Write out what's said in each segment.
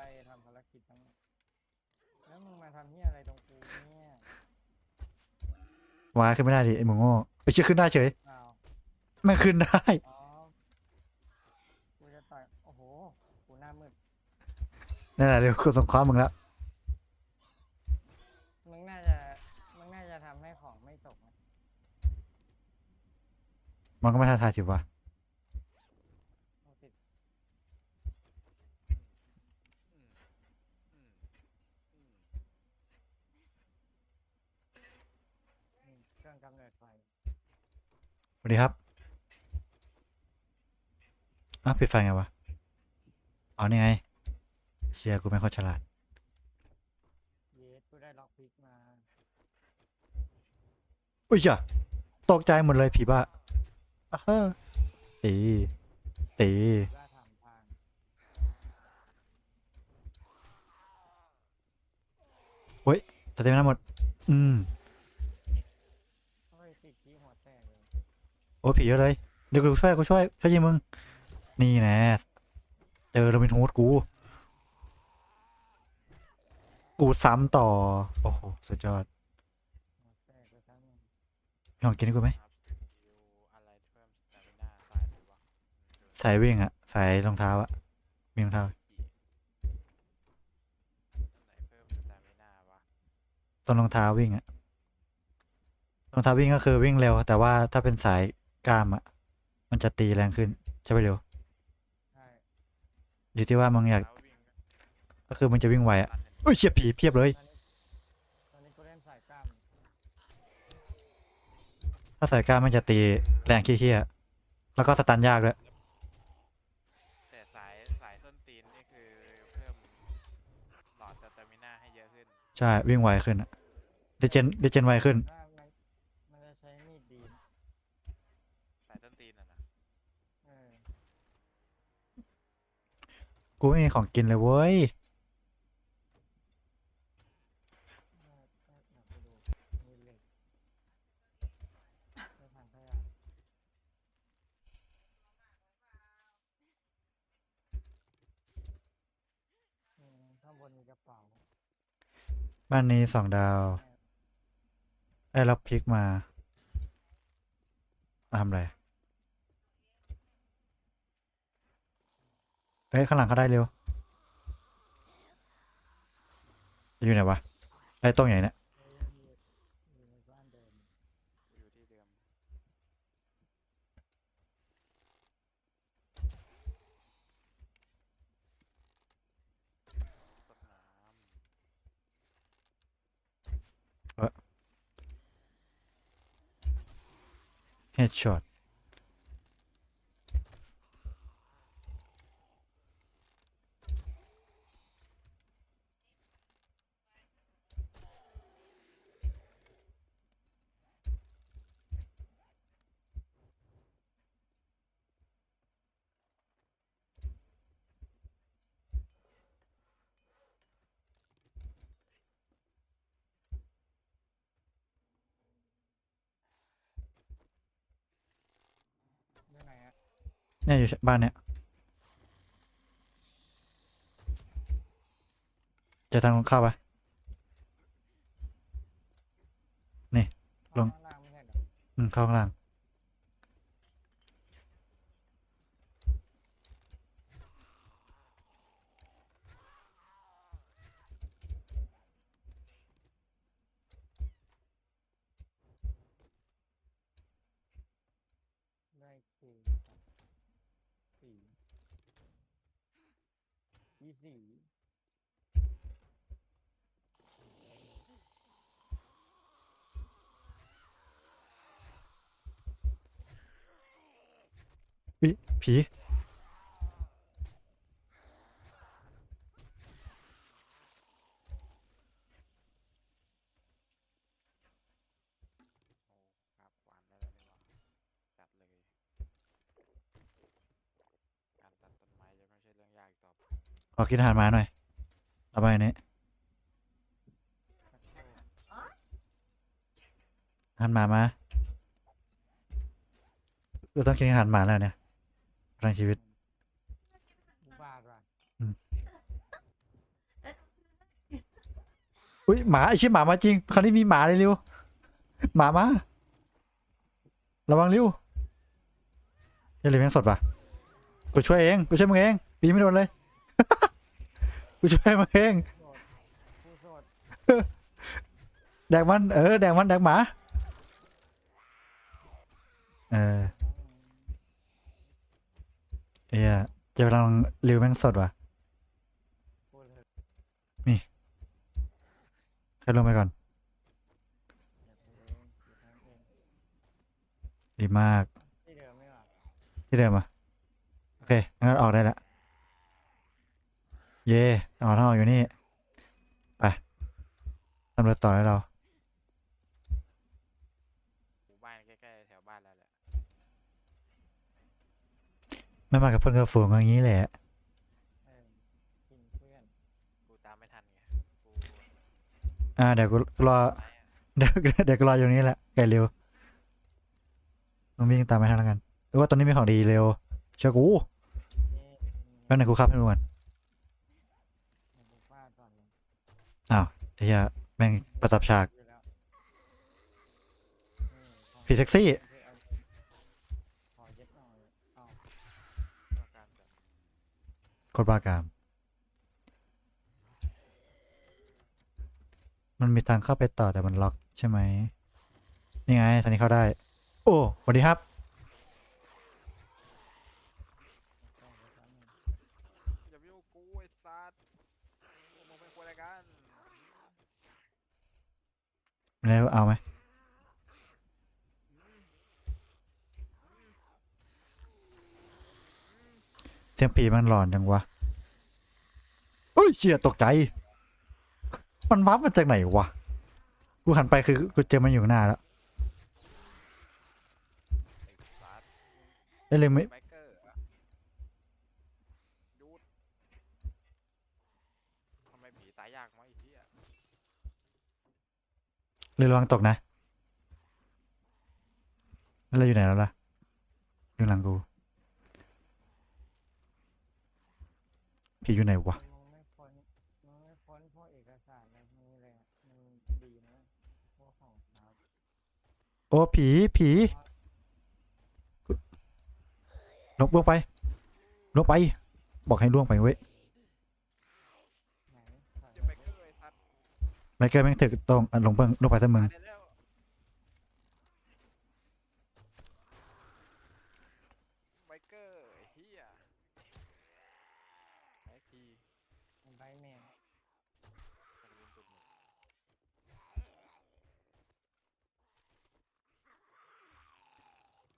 ไล่ทำภารกิจทั้งหมดแล้วมึงมาทำเหี้ยอะไรตรงกูเนี่ย วายขึ้นไม่ได้ดิไอ้หมูโง่ไปเชื่อขึ้นได้เฉยอ้าว ไม่ขึ้นได้ อ๋อ กูจะต่อย โอ้โห กูหน้ามืด นั่นแหละเดี๋ยวกูส่งความมึงแล้วมึงน่าจะ มึงน่าจะทำให้ของไม่ตกนะมันก็ไม่ท้าทายสิวะ โอ้ติดอืมเครื่องกำเนิดไฟ สวัสดีครับอ้าวปิดไฟไงวะอ๋อนี่ไงเชียร์กูไม่ค่อยฉลาด เยสกูได้ล็อกพิกมา อุ้ยจ้ะตกใจหมดเลยผีบ้าอ้าวเฮ้อตีตี ล่าทำทางสเต็มนั้นหมด อืม เฮ้ยติดขี้หัวแตกเลย โอ้ผีเยอะเลยเดี๋ยวกูช่วยกูช่วยช่วยยิงมึง นี่แน่เจอโรบินฮูดกู กูซ้ำต่อ โอ้โห สุดยอดหัวแตกไปทั้งนึงมีของกินให้กูไหมสายวิ่งอะสายรองเท้าอะมีรองเท้าตมิน่าวะตรงรองเท้าวิ่งอะรองเท้าวิ่งก็คือวิ่งเร็ว แต่ว่าถ้าเป็นสาย กล้ามอะมันจะตีแรงขึ้น ใช่ไหมเร็วใช่อยู่ที่ว่ามึงอยาก แล้ววิ่งก็คือมึงจะวิ่งไวอะตันเห็นอุ้ยเฉียบผีเพียบเลยตอนนี้ตอนนี้กูเล่นสายกล้ามถ้าสายกล้ามมันจะตีแรงขี้ๆแล้วก็สตันยากด้วยแต่สายสายส้นตีนนี่คือเพิ่มหลอดสเตมิน่าให้เยอะขึ้น ใช่วิ่งไวขึ้นอะดิเจนดิเจนไวขึ้นว่ามันมันจะใช้มีดดีนะ สายส้นตีนอะนะ เออ กูไม่มีของกินเลยเว้ย ข้างบนมีกระเป๋าบ้านนี้สองดาวได้รับพริกมามาทำอะไร เอ้ยข้างหลังเขาได้เร็ว อยู่ไหนวะไอ้ตรงไหนเนี่ยเอ้ยยังอยู่อยู่ในบ้านเดิม อยู่ที่เดิมตกน้ เฮดช็อต อยู่ไหนอะ เนี่ยอยู่บ้านเนี่ยจะทางเข้าปะลงข้างล่างไม่ใช่เหรออืมเข้าข้างล่าง ได้สี่สี่ ยี่สี่วิผีำครับหวานได้แล้วนี่หว่าจัดเลย การตัดต้นไม้จะไม่ใช่เรื่องยากอีกต่อไป ขอ กินอาหารหมาหน่อยเอาไปอันนี้สักครู่อาหารหมามาเราต้องกินอาหารหมาแล้วเนี่ยพลังชีวิตอุบาทว่ะอืมอุ้ยหมาไอชิบหมามาจริงคราวนี้มีหมาเลยเร็วหมามาระวังเร็วเฮ้ยเลยแม่งสดปะกูช่วยเองกูช่วยมึงเองปีไม่โดนเลย กูช่วยมึงเองผู้โสดแดกมันเออแดกมันแดกหมา เออเอ้ยจะลังริวแม่งสดวะพูดเลยใครลงไปก่อน ดีมากที่เดิมไม่หรอที่เดิมอะ โอเค งั้นออกได้ละ เย่ออกทางออกอยู่นี่ ไปตำรวจต่อให้เรา หมู่บ้านใกล้ๆแถวบ้านแล้วแหละ ไม่มากับเพื่อนกับฝูงอย่างนี้แหละ เออกินเพื่อนกูตามไม่ทันไง กูอ่าเดี๋ยวกูรอ ไปอะเดี๋ยวเดี๋ยวกูรออยู่นี่แหละไก่เร็วมึงวิ่งตามไปทางแล้วกันหรือว่าตอนนี้มีของดีเร็วเชื่อกูนี่แป๊บนึงกูขับให้ดูก่อน เดี๋ยวกูฟาดก่อนเลย ไอ้เหี้ยแม่งประตับฉากผีเซ็กซี่ขอเย็ดหน่อยเอาต้องการจะโคตรบ้ากาม มันมีทางเข้าไปต่อแต่มันล็อกใช่ไหม นี่ไงทางนี้เข้าได้ โอ้สวัสดีครับ ต้องไปซ้ำหนึ่ง อย่าไปยุ่งกูไอ้สัตว์พวกมึงเป็นคนอะไรกัน แล้วเอาไหมเสียงผีมันหลอนจังวะเอ้ยเชี่ยตกใจ มันวับมาจากไหนวะ กูหันไปคือกูเจอมันอยู่หน้าแล้วไอ้สัตว์เอ้ยเลยไม่ ไบเกอร์เหรอหยุดทำไมผีตายยากมั้งไอ้เหี้ย เลยระวังตกนะแล้วเราอยู่ไหนแล้วล่ะอยู่หลังกูผีอยู่ไหนวะมึงไม่พ้นมึงไม่พ้นพวกเอกสารอะไรพวกนี้เลยอะมันดีนะพวกของครับโอ้ผีผีลงลงไปลงไป บอกให้ล่วงไปเว้ย ไหนถอย จะ มา ไบเกอร์ไอ้สัตว์ ไม่เกินแม่งถึกตรงอะลงเบิ้งลงไปซะมึงตายได้แล้วไบเกอร์เหี้ยไอทีมันใบแม่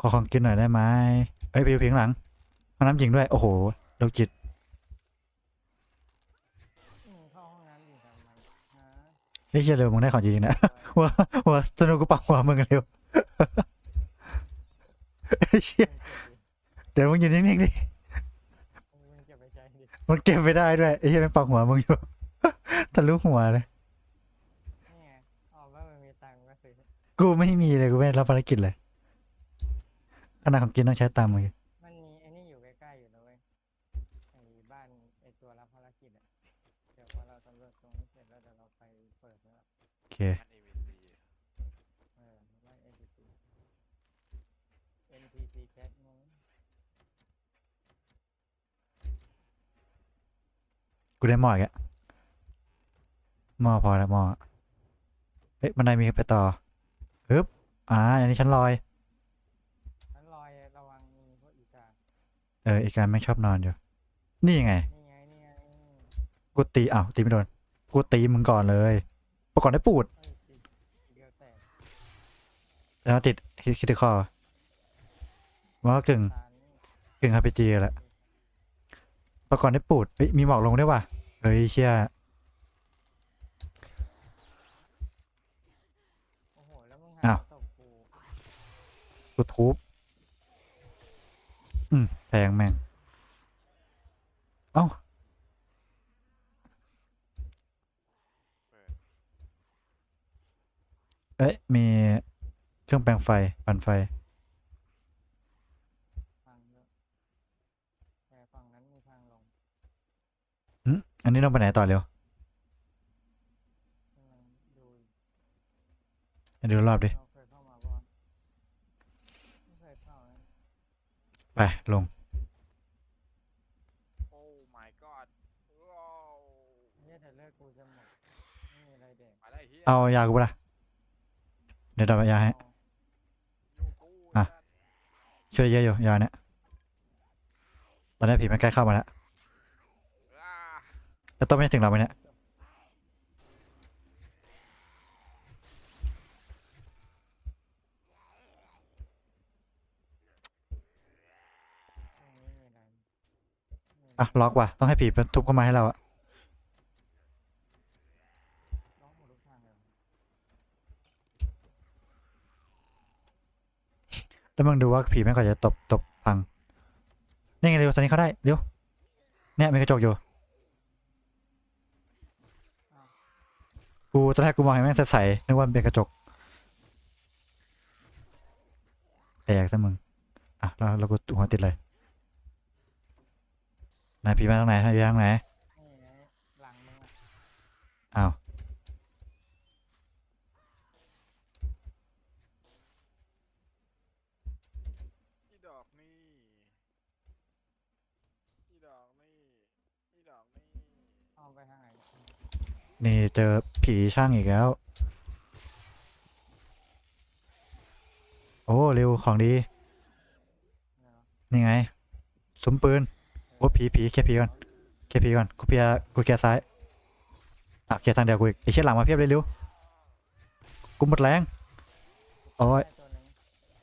ขอของกินหน่อยได้ไหมเอ้ยไปดูเพียงหลังห้องน้ำหญิงด้วย โอ้โหโรคจิต อืมเข้าห้องน้ำอยู่ทำไมฮะ เฮ้ยเชี่ยเร็วมึงได้ของจริงๆนะหัวหัวสนุกกูปักหัวมึงเร็วไอ้เชี่ยเดี๋ยวมึงอยู่นิ่งๆดิมึงเก็บไปใจดิมันเก็บไม่ได้ด้วยไอ้เชี่ยมันปักหัวมึงอยู่ทะลุหัวเลยนี่ไงออกว่ามันมีตังค์ก็ซื้อกูไม่มีเลยกูไม่ได้รับภารกิจเลยขนาดของกินต้องใช้ตังค์มึง โอเคมัน AVC เออไล่ NPC NPC chat งงกูได้หม้ออีกแล้วหม้อพอแล้วหม้อเอ๊ะบันไดมีไปต่ออึ๊บอ่าอันนี้ชั้นลอย นั้นลอยระวังมีพวกอีกาเออ อีกการไม่งชอบนอนอยู่ นี่ไง นี่ไงนี่ไงกูตีอ้าวตีไม่โดน กูตีมึงก่อนเลย ประกอบได้ปูดเอ้ยติดเดียวแตกแล้วติดคิดคอมันก็กึ่งตานี่กึ่ง RPG แหละประกอบได้ปูดเฮ้ยมีหมอกลงด้วยว่ะเฮ้ยเชี่ยโอ้โหแล้วงาวตบกูกูทุบอืมแทงแม่ง เอ้า เปิด เอ้ยมีเครื่องแปลงไฟปั่นไฟ ฟังด้วยแต่ฝั่งนั้นมีทางลงอันนี้ต้องไปไหนต่อเร็วอืมเดี๋ยวรอบดิ เราเคยเข้ามาบ้างไม่เคยเข้านะไป ลง โอ้ my god ว้าวเนี่ยแต่เลือดกูจะหมดไม่มีอะไรแดกมาได้เฮียเอายากูปะล่ะเดี๋ยวดับยาให้อะช่วยเยอะอยู่ยาเนี่ยตอนนี้ผีมันใกล้เข้ามาแล้วแล้วต้นไม่ถึงเราไหมเนี่ยอะล็อกว่ะต้องให้ผีทุบเข้ามาให้เราอะ ล็อกหมดทุกทางเลย แล้วมึงดูว่าผีแม่งก็จะตบตบพังนี่ไงเร็วตอนนี้เขาได้เร็วเนี่ยมีกระจกอยู่ กูตอนแรกกูมองเห็นแม่งใสๆนึกว่าเป็นกระจกแตกซะมึงอะแล้วแล้วกูหัวติดเลยนายผีมาทางไหนนายผีมาทางไหน นี่ไงหลังมึงอะ อ้าว อีดอกนี่อีดอกนี่อีดอกนี่ เอาไปทางไหน นี่เจอผีช่างอีกแล้ว โอ้เร็วของดี นี่ไงซุ้มปืน โอ้ผีผีเคลียร์ผีก่อนเคลียร์ผีก่อนกูเคลียร์กูเคลียร์ซ้าย อะเคลียร์ทางเดียวกูอีกไอ้เชี่ยหลังมาเพียบเลยเร็วกูหมดแรงโอ้ย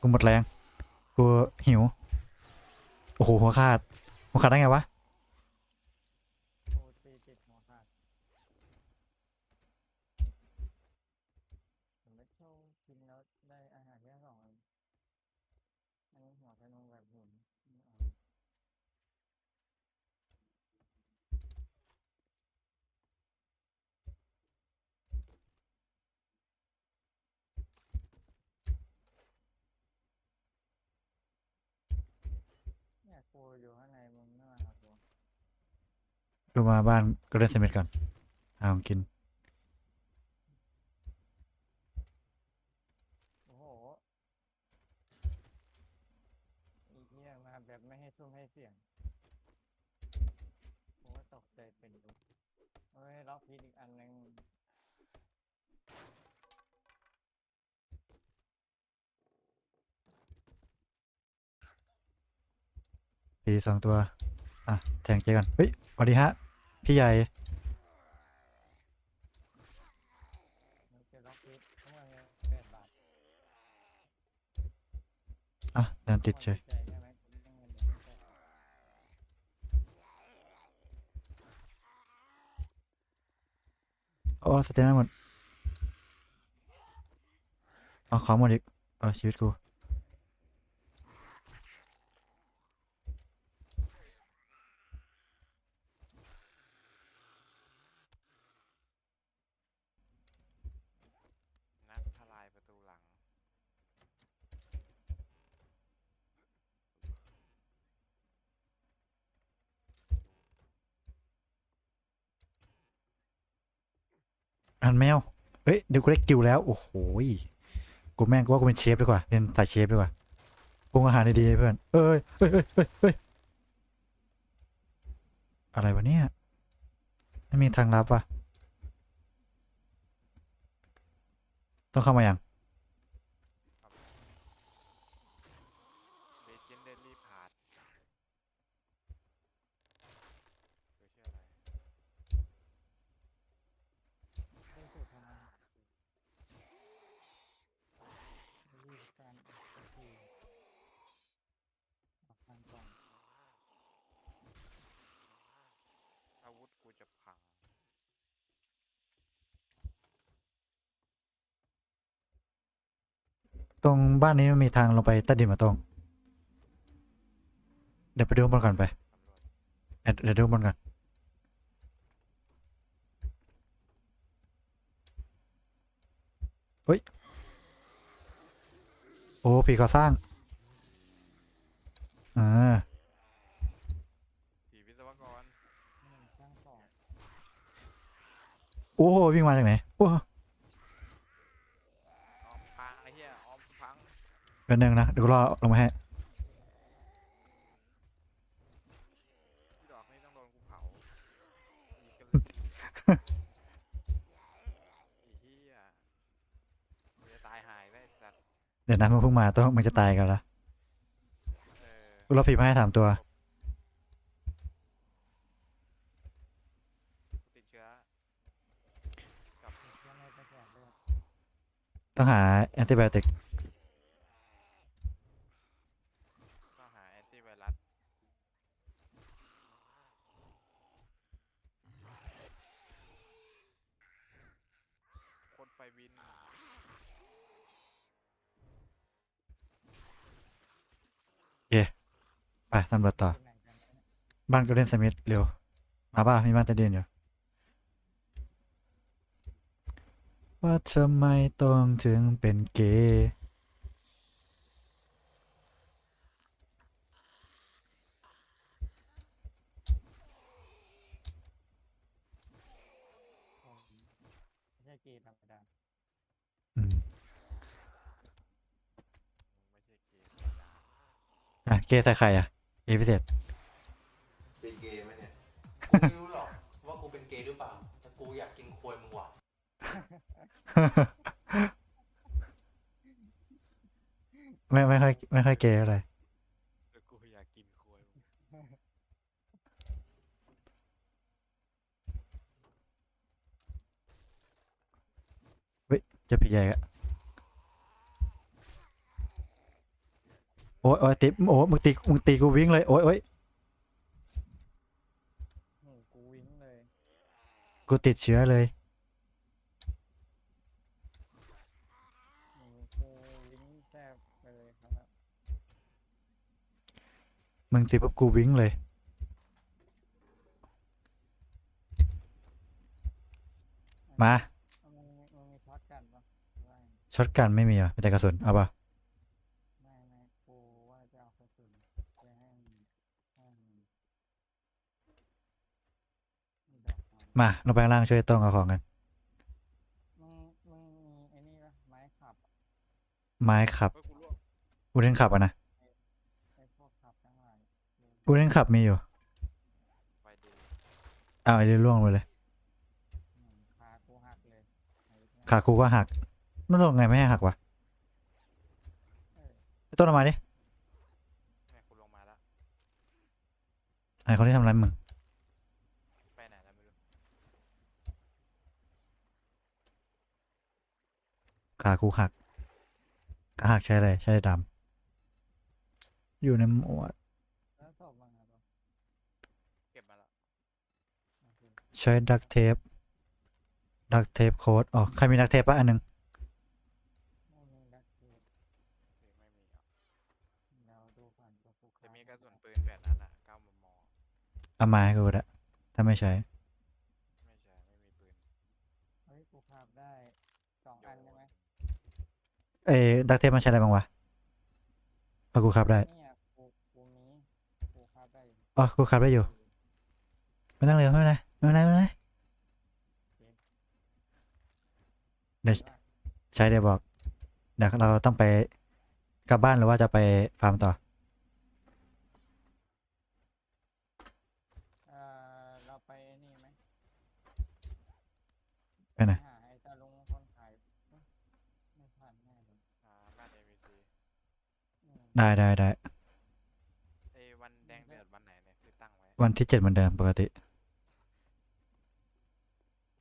กูหมดแรง กูหิว โอ้โหหัวขาดหัวขาดได้ไงวะ กูตีติดหัวขาดผมไม่โชว์กินแล้วได้อาหารแค่สองอันอันนี้หัวกระนงแบบหุ่นไม่เอา เนี่ย กูอยู่ข้างในมึงไม่มาหากูกูมาบ้านก็เล่นเซมิทก่อนเอาของกิน โอ้โหอีกเนี่ยมาแบบไม่ให้ซุ่มให้เสียงกูก็ตกใจเป็นอยู่เฮ้ยล็อกพีดอีกอันหนึง ผีสองตัว อะ แทงเจกัน เฮ้ยสวัสดีฮะ พี่ใหญ่ อะเดินติดเฉยใจใช่ไหมกูไม่เงินเดือนแปดบาทโอ้สเตนหมดเอาขอหมดอีกเออชีวิตกู นักทลายประตูหลัง อันแมวเฮ้ยเดี๋ยวกูได้กิวแล้ว โอ้โหกูแม่งกูว่ากูเป็นเชฟดีกว่าเป็นสายเชฟดีกว่าปรุงอาหารดีๆเพื่อน เอ้ยเอ้ยเอ้ยเอ้ยเอ้ยอะไรวะเนี่ยไม่มีทางลับวะต้องเข้ามายัง เลเจนเดอรี่พาร์ทคือชื่ออะไร เป็นสูตรทำอาหารรีบการอัดสักทีออกทางก่อน อาวุธกูจะพัง ตรงบ้านนี้มันมีทางลงไปใต้ดินมาตรง เดี๋ยวไปดูบนก่อนไปเดี๋ยวดูบนก่อนเฮ้ย โอ้ผีก่อสร้างอ่าผีวิศวกรหนึ่งช่างของโอ้โหวิ่งมาจากไหน โอ้โห อ้อม เป็นหนึ่งนะเดี๋ยวกูรอลงมาให้ที่ดอกนี่ต้องโดนกูเผาอีกกันเลยอีเหี้ยกูจะตายหายได้สัตว์เดี๋ยวนะมันเพิ่งมาต้องมันจะตายกันละเออกูรอผีมาให้สามตัวติดเชื้อติดเชื้อในกระแสเลือดต้องหาแอนติไบโอติก ต้องหาแอนตี้ไวรัสิน เย่ไปตำรวจต่อที่ไหนกันเนี่ยบ้านก็เล่นสมิธเร็ว มาป่ะมีบ้านตะเดินอยู่ ว่าทำไมต้องถึงเป็นเกย์ ผมไม่ใช่เกย์ธรรมดา อืม ไม่ใช่เกมธรรมดา อะเกย์ใส่ใครอะเกย์พิเศษเป็นเกย์ไหมเนี่ยกูไม่รู้หรอกว่ากูเป็นเกย์หรือเปล่า แต่กูอยากกินควยมึงว่ะไม่ไม่ค่อยไม่ค่อยเกย์อะไรแล้วกูอยากกินโควยมึงเจะผีใหญ่อะ โอ้ยโอ้ยติโอ้ยมึงตีมึงตีกูวิ่งเลยโอ้ยโอ้ยหนูกูวิ่งเลยกูติดเชื้อเลยหนูกูวิ่งแทบไปเลยครับมึงตีปุ๊บกูวิ่งเลย มาเอามึงมีมึงมีช็อตกันปะว่าไงช็อตกันไม่มีอะมีแต่กระสุนเอาป่ะ ไม่ไม่กูว่าจะเอากระสุนไปให้มึงให้มึงมีดอกไม้มาลงไปข้างล่างช่วยต้องเอาของกัน มึงมึงมีไอ้นี่ปะไม้ขับอะไม้ขับเฮ้ยกูร่วงอูเดนขับอะนะไอ้พวกขับทั้งหลายอูเดนขับมีอยู่ไฟดีเอาไอ้เรื่องล่วงไปเลยอืมขากูหักเลยไอ้เนี่ยขากูก็หักมันลงไงไม่ให้หักวะเออไอ้ต้นเอามาดิแม่กูลงมาแล้วไอ้คนที่ทำอะไรมึง ไปไหนแล้วไม่รู้ ขากูหักขาหักใช้อะไรใช้ดำอยู่ในหมวดแล้วศพมึงอะปะเก็บมาแล้วโอเคใช้ดักเทปดักเทปโค้ดอ๋อใครมีดักเทปปะอันหนึงไม่มีดักเทปหรือไม่มีอะเดี๋ยวดูก่อนว่ากูจะขาดมีกระสุนปืนแปดนัดอะเก้ามมเอามาให้กูได้ถ้าไม่ใช้ ไม่ใช่ไม่มีปืน เฮ้ยกูขับได้สอง โย อัน น ใช่ไหม เอ้ดักเทปมันใช้อะไรบ้างวะเอากูขับได้เนี่ยกูกูมีกูขับได้อยู่อ๋อกูขับได้อยู่ไม่ต้องเร็วไม่เป็นไรไม่เป็นไรไม่เป็นไรเดี๋ยวว่าใช้เดี๋ยวบอกเดี๋ยวเราต้องไปกลับบ้านหรือว่าจะไปฟาร์มต่อ เออเราไปไอ้นี่ไหม ไปไหน หาไอ้ตาลุงคนขายเอ้ยไม่ผ่านแน่เลย อ่าบ้าน ABC อืม ได้ได้ได้เอ้ยวันแดงเดือดวันไหนเนี่ยคือตั้งไว้วันที่เจ็ดเหมือนเดิมปกติ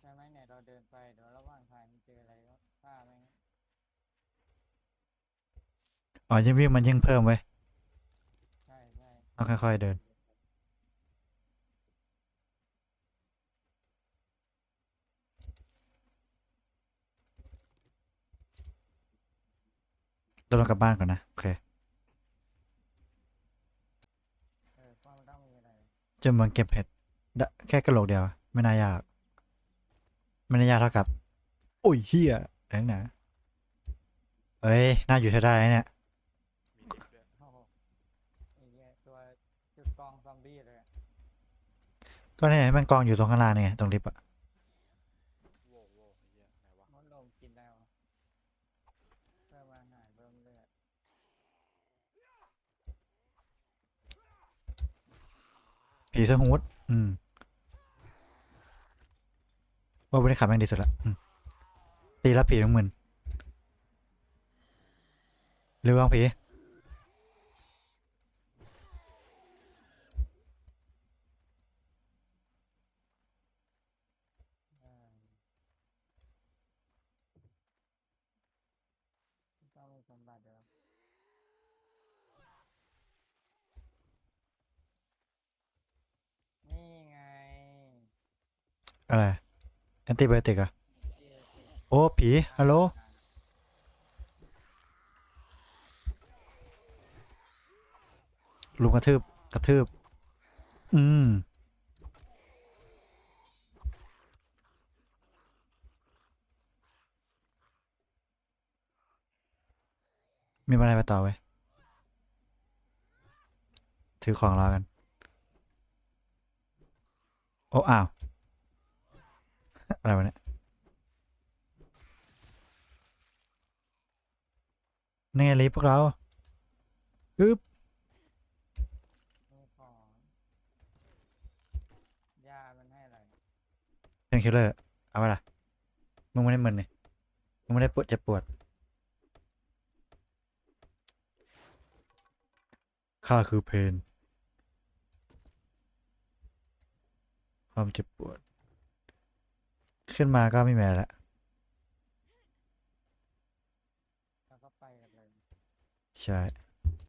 ใช่ไหมเนี่ยเราเดินไปเดี๋ยวระหว่างทางเจออะไรก็ฆ่าแม่งอ๋อยิ่งวิ่งมันยิ่งเพิ่มเว้ยใช่ใช่ต้องค่อยๆเดินเราลงกลับบ้านก่อนนะ โอเค เออความนต้องมีอะไร จะเมืองเก็บเห็ดดะแค่กระโหลกเดียว ไม่น่ายากหรอกไม่น่ายากเท่ากับ โอ้ยเฮียแรงหนาเอ้ย น่าอยู่ใช้ได้นะเนี่ยมีดิบด้วยโอ้โหไอ้เหี้ยตัวจุดกองซอมบี้เลยอะก็เนี่ยมันกองอยู่ตรงข้างล่างเนี่ยตรงลิฟต์อะ โว้วโว้วไอ้เหี้ยไหนวะ มดลมกินได้วะเพิ่มอาหารเพิ่มเลือด ผีเสื้อฮูดอืมว่าบริขารแม่งดีสุดละตีแล้วผีแม่งหมึนเร็ววางผีอ่าต้องมีสมบัติเดี๋ยวนี่ไง อะไรแอนติไบโอติกอะโอ้ผีฮัลโหลลุมกระทืบกระทืบ อืม มีอะไรไปต่อไว้ยถือของรอกัน โอ้อ้าว อะไรวะเนี่ยนี่ไงลิฟต์พวกเราอึ๊บมีของยามันให้อะไรเป็นคิลเลอร์เอาไปล่ะมึงไม่ได้มึนนี่มึงไม่ได้ปวดเจ็บปวดข้าคือเพนความเจ็บปวด ขึ้นมาก็ไม่มีอะไรละใช่